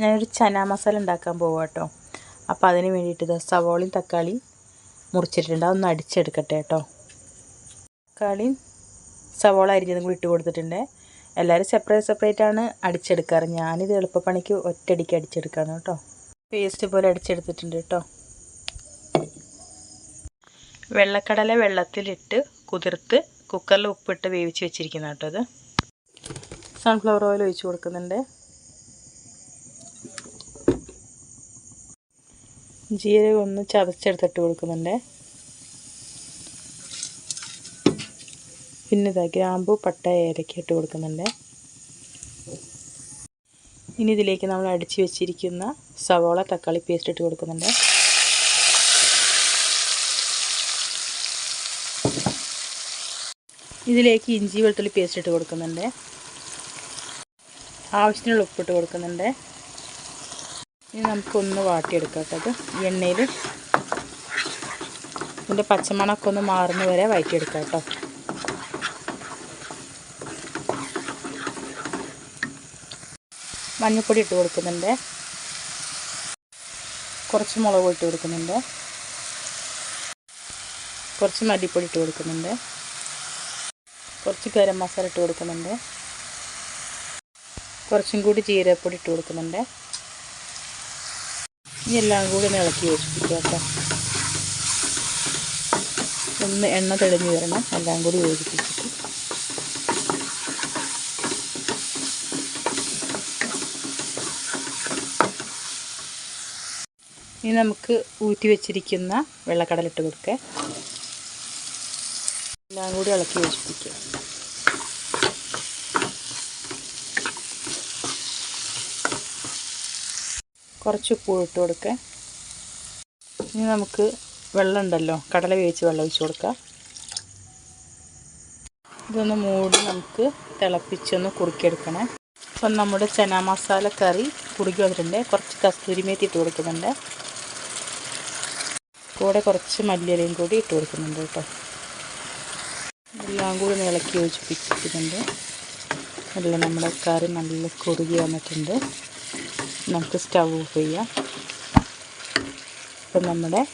ഞാനൊരു ചന മസാല ഉണ്ടാക്കാൻ പോവാം കേട്ടോ അപ്പോൾ അതിന് വേണ്ടിയിട്ട് സവോളയും തക്കാളിയും മുറിച്ചിട്ടുണ്ട്. അതൊന്ന് അടിച്ചെടുക്കട്ടെ കേട്ടോ തക്കാളിയും സവോള അരിഞ്ഞതും കൂടി ഇട്ട് കൊടുത്തിട്ടുണ്ട്. എല്ലാവരും സെപ്പറേറ്റ് സെപ്പറേറ്റ് ആണ് അടിച്ചെടുക്കാറ്. ഞാനിത് എളുപ്പപ്പണിക്ക് ഒറ്റയടിക്ക് അടിച്ചെടുക്കാണ് കേട്ടോ പേസ്റ്റ് പോലെ അടിച്ചെടുത്തിട്ടുണ്ട് കേട്ടോ വെള്ളക്കടല വെള്ളത്തിലിട്ട് കുതിർത്ത് കുക്കറിൽ ഉപ്പിട്ട് വേവിച്ച് വെച്ചിരിക്കുന്ന കേട്ടോ ഇത്. സൺഫ്ലവർ ഓയിൽ ഒഴിച്ച് കൊടുക്കുന്നുണ്ട്. ജീരകം ഒന്ന് ചതച്ചെടുത്തിട്ട് കൊടുക്കുന്നുണ്ട്. പിന്നെ ഇതാ ഗ്രാമ്പു പട്ട ഏലക്ക ഇട്ട് കൊടുക്കുന്നുണ്ട്. ഇനി ഇതിലേക്ക് നമ്മൾ അടിച്ചു വെച്ചിരിക്കുന്ന സവോള തക്കാളി പേസ്റ്റ് ഇട്ട് കൊടുക്കുന്നുണ്ട്. ഇതിലേക്ക് ഇഞ്ചി വെളുത്തുള്ളി പേസ്റ്റ് ഇട്ട് കൊടുക്കുന്നുണ്ട്. ആവശ്യത്തിനുള്ള ഉപ്പിട്ട് കൊടുക്കുന്നുണ്ട്. ഇനി നമുക്കൊന്ന് വാട്ടിയെടുക്കാം അത് എണ്ണയിൽ ഇതിന്റെ പച്ചമണമൊക്കെ ഒന്ന് മാറുന്ന വരെ വഴറ്റിയെടുക്കാം കേട്ടോ മഞ്ഞൾപ്പൊടി ഇട്ട് കൊടുക്കുന്നുണ്ട്. കുറച്ച് മുളക് ഇട്ട് കൊടുക്കുന്നുണ്ട്. കുറച്ച് മല്ലിപ്പൊടി ഇട്ട് കൊടുക്കുന്നുണ്ട്. കുറച്ച് ഗരം മസാല ഇട്ട് കൊടുക്കുന്നുണ്ട്. കുറച്ചും കൂടി ജീരകപ്പൊടി ഇട്ട് കൊടുക്കുന്നുണ്ട്. ഇനി എല്ലാം കൂടി ഒന്ന് ഇളക്കി യോജിപ്പിക്കുക കേട്ടോ. ഒന്ന് എണ്ണ തെളിഞ്ഞു വരണം. എല്ലാം കൂടി യോജിപ്പിച്ചിട്ട്. ഇനി നമുക്ക് ഊറ്റി വെച്ചിരിക്കുന്ന വെള്ളക്കടലിട്ട് കൊടുക്കുക. എല്ലാം കൂടി ഇളക്കി യോജിപ്പിക്കുക കുറച്ച് ഉപ്പ് ഇട്ട് കൊടുക്കുക ഇനി നമുക്ക് വെള്ളം ഉണ്ടല്ലോ കടല വേവിച്ച് വെള്ളം ഒഴിച്ച് കൊടുക്കുക ഇതൊന്ന് മൂടി നമുക്ക് തിളപ്പിച്ചൊന്ന് കുറുക്കിയെടുക്കണേ. അപ്പം നമ്മുടെ ചന മസാല കറി കുറുകി വന്നിട്ടുണ്ട്. കുറച്ച് കസ്തൂരി മേത്തി ഇട്ട് കൊടുക്കുന്നുണ്ട്. കൂടെ കുറച്ച് മല്ലിയിലയും കൂടി ഇട്ട് കൊടുക്കുന്നുണ്ട് കേട്ടോ. എല്ലാം കൂടി ഇളക്കി യോജിപ്പിക്കുന്നുണ്ട് നല്ല നമ്മുടെ കറി നല്ല കുറുകി വന്നിട്ടുണ്ട്. നമുക്ക് സ്റ്റൗ ഓഫ് ചെയ്യാം. ഇപ്പം നമ്മുടെ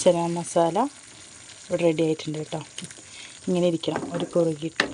ചന മസാല ഇവിടെ റെഡി ആയിട്ടുണ്ട് കേട്ടോ. ഇങ്ങനെ ഇരിക്കണം. ഒരു കുറുകിയിട്ട്